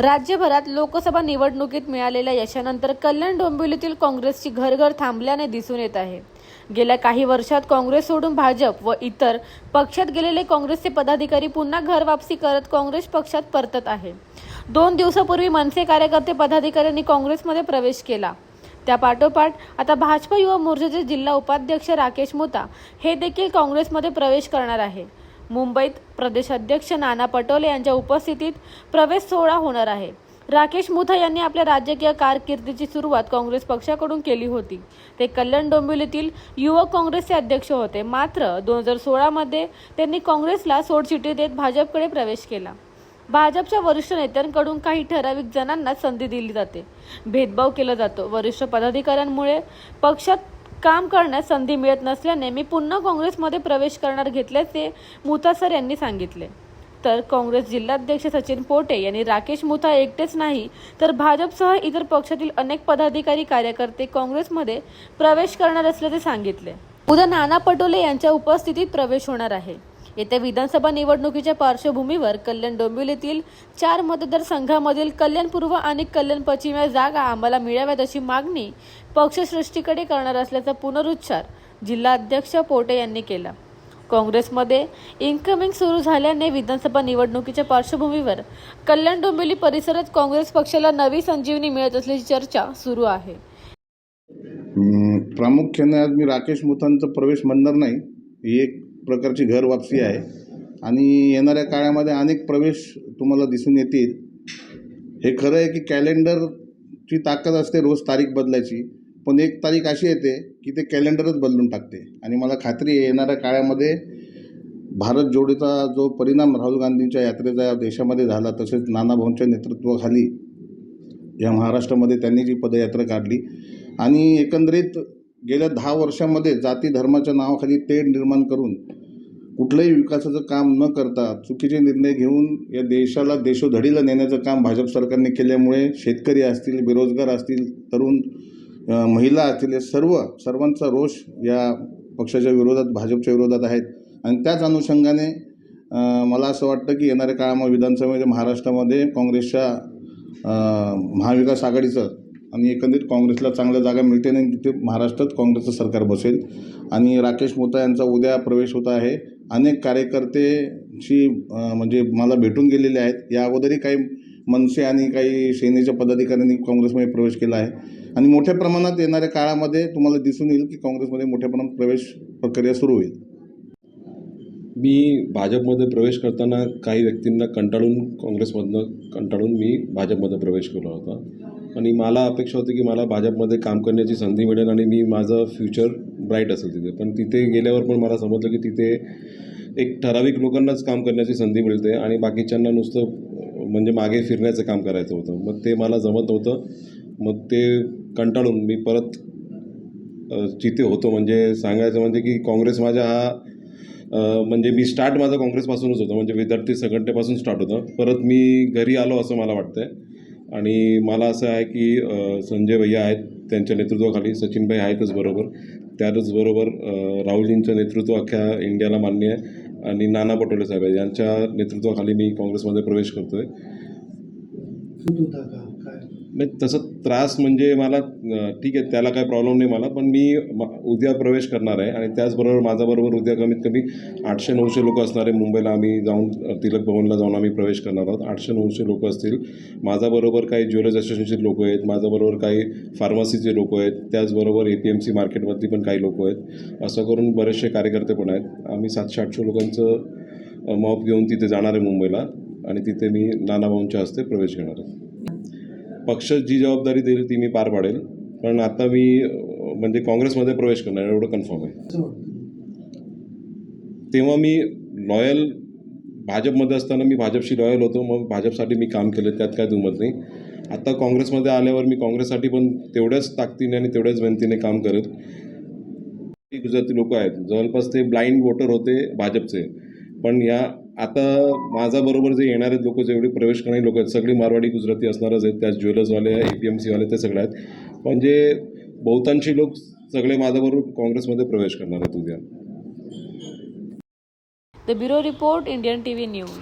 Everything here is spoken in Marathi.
राज्यभरात लोकसभा निवडणुकीत मिळालेल्या यशानंतर कल्याण डोंबिवलीतील काँग्रेसची घरघर थांबल्याने दिसून येत आहे. गेल्या काही वर्षात काँग्रेस सोडून भाजप व इतर पक्षात गेलेले काँग्रेसचे पदाधिकारी पुन्हा घर वापसी करत काँग्रेस पक्षात परतत आहे. दोन दिवसापूर्वी मनसे कार्यकर्ते पदाधिकाऱ्यांनी काँग्रेसमध्ये प्रवेश केला. त्या पाठोपाठ आता भाजपा युवा मोर्चाचे जिल्हा उपाध्यक्ष राकेश मोता हे देखील काँग्रेसमध्ये प्रवेश करणार आहे. मुंबईत प्रदेशाध्यक्ष नाना पटोले यांच्या उपस्थितीत प्रवेश सोहळा होणार आहे. राकेश मुथा यांनी आपल्या राजकीय कारकिर्दीची सुरुवात काँग्रेस पक्षाकडून केली होती. ते कल्याण डोंबिवलीतील युवक काँग्रेसचे अध्यक्ष होते. मात्र दोन हजार सोळामध्ये त्यांनी काँग्रेसला सोडचिठी देत भाजपकडे प्रवेश केला. भाजपच्या वरिष्ठ नेत्यांकडून काही ठराविक जणांना संधी दिली जाते. भेदभाव केला जातो. वरिष्ठ पदाधिकाऱ्यांमुळे पक्षात काम करण्यास संधी मिळत नसल्याने मी पुन्हा काँग्रेसमध्ये प्रवेश करणार घेतल्याचे मुतासर यांनी सांगितले. तर काँग्रेस जिल्हाध्यक्ष सचिन पोटे यांनी राकेश मुथा एकटेच नाही तर भाजपसह इतर पक्षातील अनेक पदाधिकारी कार्यकर्ते काँग्रेसमध्ये प्रवेश करणार असल्याचे सांगितले. उद्या नाना पटोले यांच्या उपस्थितीत प्रवेश होणार आहे. येत्या विधानसभा निवडणुकीच्या पार्श्वभूमीवर कल्याण डोंबिवलीतील चार मतदारसंघामधील कल्याण पूर्व आणि कल्याण पश्चिम या जागा आम्हाला मिळाव्यात अशी मागणी पक्षसृष्टीकडे करणार असल्याचा पुनरुच्चार जिल्हा अध्यक्ष पोटे यांनी केला. काँग्रेसमध्ये इन्कमिंग सुरू झाल्याने विधानसभा निवडणुकीच्या पार्श्वभूमीवर कल्याण डोंबिवली परिसरात काँग्रेस पक्षाला नवी संजीवनी मिळत असल्याची चर्चा सुरू आहे. प्रामुख्याने आज मी राकेश मुथांचा प्रवेश म्हणणार नाही. ही एक प्रकारची घर वापसी आहे. आणि येणाऱ्या काळामध्ये अनेक प्रवेश तुम्हाला दिसून येतील. हे खरं आहे की कॅलेंडरची ताकद असते रोज तारीख बदलायची. पण एक तारीख अशी येते की ते कॅलेंडरच बदलून टाकते. आणि मला खात्री आहे येणाऱ्या काळामध्ये भारत जोडीचा जो परिणाम राहुल गांधींच्या यात्रेचा देशामध्ये झाला तसेच नानाभाऊंच्या नेतृत्वाखाली या महाराष्ट्रामध्ये त्यांनी जी पदयात्रा काढली. आणि एकंदरीत गेल्या दहा वर्षामध्ये जाती धर्माच्या नावाखाली तेढ निर्माण करून कुठलंही विकासाचं काम न करता चुकीचे निर्णय घेऊन या देशाला देशोधडीला नेण्याचं काम भाजप सरकारने केल्यामुळे शेतकरी असतील बेरोजगार असतील तरुण महिला असतील हे सर्व सर्वांचा रोष या पक्षाच्या विरोधात भाजपच्या विरोधात आहेत. आणि त्याच अनुषंगाने मला असं वाटतं की येणाऱ्या काळामध्ये विधानसभेमध्ये महाराष्ट्रामध्ये काँग्रेसच्या महाविकास आघाडीचं आणि एकंदरीत काँग्रेसला चांगल्या जागा मिळते आणि तिथे महाराष्ट्रात काँग्रेसचं सरकार बसेल. आणि राकेश मोता यांचा उद्या प्रवेश होत आहे. अनेक कार्यकर्तेची म्हणजे मला भेटून गेलेले आहेत. या अगोदरही काही मनसे आणि काही सेनेच्या पदाधिकाऱ्यांनी काँग्रेसमध्ये प्रवेश केला आहे. आणि मोठ्या प्रमाणात येणाऱ्या काळामध्ये तुम्हाला दिसून येईल की काँग्रेसमध्ये मोठ्या प्रमाणात प्रवेश प्रक्रिया सुरू होईल. मी भाजपमध्ये प्रवेश करताना काही व्यक्तींना कंटाळून काँग्रेसमधनं कंटाळून मी भाजपमध्ये प्रवेश केला होता. आणि मला अपेक्षा होती की मला भाजपमध्ये काम करण्याची संधी मिळेल आणि मी माझं फ्युचर ब्राईट असेल तिथे. पण तिथे गेल्यावर पण मला समजलं की तिथे एक ठराविक लोकांनाच काम करण्याची संधी मिळते आणि बाकीच्यांना नुसतं म्हणजे मागे फिरण्याचं काम करायचं होतं. मग ते मला जमत नव्हतं. मग ते कंटाळून मी परत जिथे होतो म्हणजे सांगायचं म्हणजे की काँग्रेस माझ्या हा म्हणजे मी स्टार्ट माझा काँग्रेसपासूनच होतं. म्हणजे विद्यार्थी संघटनेपासून स्टार्ट होतं. परत मी घरी आलो असं मला वाटतं आहे आणि मला असं आहे की संजय भैया आहेत त्यांच्या नेतृत्वाखाली सचिनभाई आहेतच बरोबर. त्यातच बरोबर राहुलजींचं नेतृत्व अख्ख्या इंडियाला मान्य आहे आणि नाना पटोले साहेब यांच्या नेतृत्वाखाली मी काँग्रेसमध्ये प्रवेश करतो आहे का? नाही तसं त्रास म्हणजे मला ठीक आहे त्याला काय प्रॉब्लेम नाही मला पण मी उद्या प्रवेश करणार आहे आणि त्याचबरोबर माझ्याबरोबर उद्या कमीत कमी आठशे नऊशे लोक असणार आहे. मुंबईला आम्ही जाऊन तिलक भवनला जाऊन आम्ही प्रवेश करणार आहोत. आठशे नऊशे लोक असतील. माझ्याबरोबर काही ज्वेलर्स असोसिएशनचे लोक आहेत. माझ्याबरोबर काही फार्मसीचे लोक आहेत. त्याचबरोबर ए पी एम सी मार्केटमधली पण काही लोक आहेत. असं करून बरेचसे कार्यकर्ते पण आहेत. आम्ही सातशे आठशे लोकांचं मॉप घेऊन तिथे जाणार आहे मुंबईला आणि तिथे मी नानाभाऊंच्या हस्ते प्रवेश घेणार आहे. पक्ष जी जबाबदारी देईल ती मी पार पाडेल. पण आता मी म्हणजे काँग्रेसमध्ये प्रवेश करणार एवढं कन्फर्म आहे. तेव्हा मी लॉयल भाजपमध्ये असताना मी भाजपशी लॉयल होतो. मग भाजपसाठी मी काम केलं त्यात काय दुमत नाही. आता काँग्रेसमध्ये आल्यावर मी काँग्रेससाठी पण तेवढ्याच ताकदीने आणि तेवढ्याच मेहनतीने काम करेल गुजराती लोक आहेत. जवळपास ते ब्लाइंड वोटर होते भाजपचे. पण या आता माझ्याबरोबर जे येणारे लोक जेवढे प्रवेश करणारे लोक आहेत सगळी मारवाडी गुजराती असणारच आहेत त्यात ज्वेलर्सवाले ए पी एम सीवाले ते सगळे आहेत. म्हणजे बहुतांशी लोक सगळे माझ्याबरोबर काँग्रेसमध्ये प्रवेश करणार आहेत उद्या. The bureau report Indian TV news